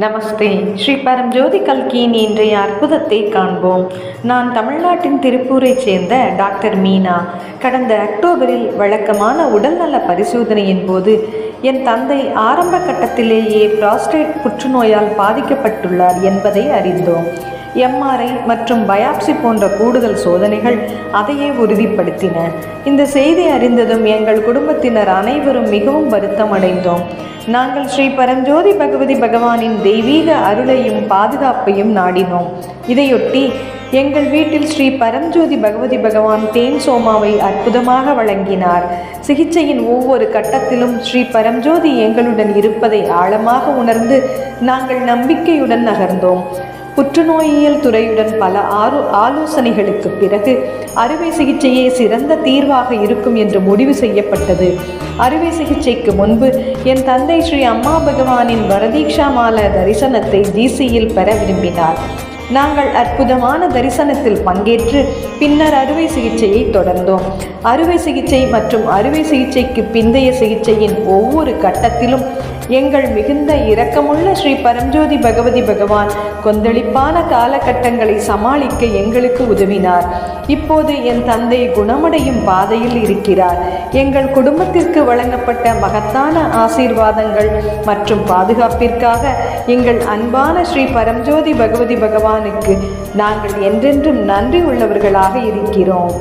நமஸ்தே. ஸ்ரீ பரம்ஜோதி கல்கியின் இன்றைய அற்புதத்தை காண்போம். நான் தமிழ்நாட்டின் திருப்பூரைச் சேர்ந்த டாக்டர் மீனா. கடந்த அக்டோபரில் வழக்கமான உடல்நல பரிசோதனையின் போது என் தந்தை ஆரம்ப கட்டத்திலேயே புராஸ்டேட் புற்றுநோயால் பாதிக்கப்பட்டுள்ளார் என்பதை அறிந்தோம். எம்ஆர்ஐ மற்றும் பயாப்சி போன்ற கூடுதல் சோதனைகள் அதையே உறுதிப்படுத்தின. இந்த செய்தி அறிந்ததும் எங்கள் குடும்பத்தினர் அனைவரும் மிகவும் வருத்தம் அடைந்தோம் நாங்கள் ஸ்ரீ பரஞ்சோதி பகவதி பகவானின் தெய்வீக அருளையும் பாதுகாப்பையும் நாடினோம். இதையொட்டி எங்கள் வீட்டில் ஸ்ரீ பரஞ்சோதி பகவதி பகவான் தேன் சோமாவை அற்புதமாக வழங்கினார். சிகிச்சையின் ஒவ்வொரு கட்டத்திலும் ஸ்ரீ பரஞ்சோதி எங்களுடன் இருப்பதை ஆழமாக உணர்ந்து நாங்கள் நம்பிக்கையுடன் நகர்ந்தோம். புற்றுநோயியல் துறையுடன் பல ஆலோ ஆலோசனைகளுக்கு பிறகு அறுவை சிகிச்சையே சிறந்த தீர்வாக இருக்கும் என்று முடிவு செய்யப்பட்டது. அறுவை சிகிச்சைக்கு முன்பு என் தந்தை ஸ்ரீ அம்மா பகவானின் வரதீக்ஷா மால தரிசனத்தை டிசியில் பெற விரும்பினார். நாங்கள் அற்புதமான தரிசனத்தில் பங்கேற்று பின்னர் அறுவை சிகிச்சையை தொடர்ந்தோம். அறுவை சிகிச்சை மற்றும் அறுவை சிகிச்சைக்கு பிந்தைய சிகிச்சையின் ஒவ்வொரு கட்டத்திலும் எங்கள் மிகுந்த இரக்கமுள்ள ஸ்ரீ பரஞ்சோதி பகவதி பகவான் கொந்தளிப்பான காலகட்டங்களை சமாளிக்க எங்களுக்கு உதவினார். இப்போது என் தந்தை குணமடையும் பாதையில் இருக்கிறார். எங்கள் குடும்பத்திற்கு வழங்கப்பட்ட மகத்தான ஆசீர்வாதங்கள் மற்றும் பாதுகாப்பிற்காக எங்கள் அன்பான ஸ்ரீ பரஞ்சோதி பகவதி பகவான் பகவானுக்கு நாங்கள் என்றென்றும் நன்றி உள்ளவர்களாக இருக்கிறோம்.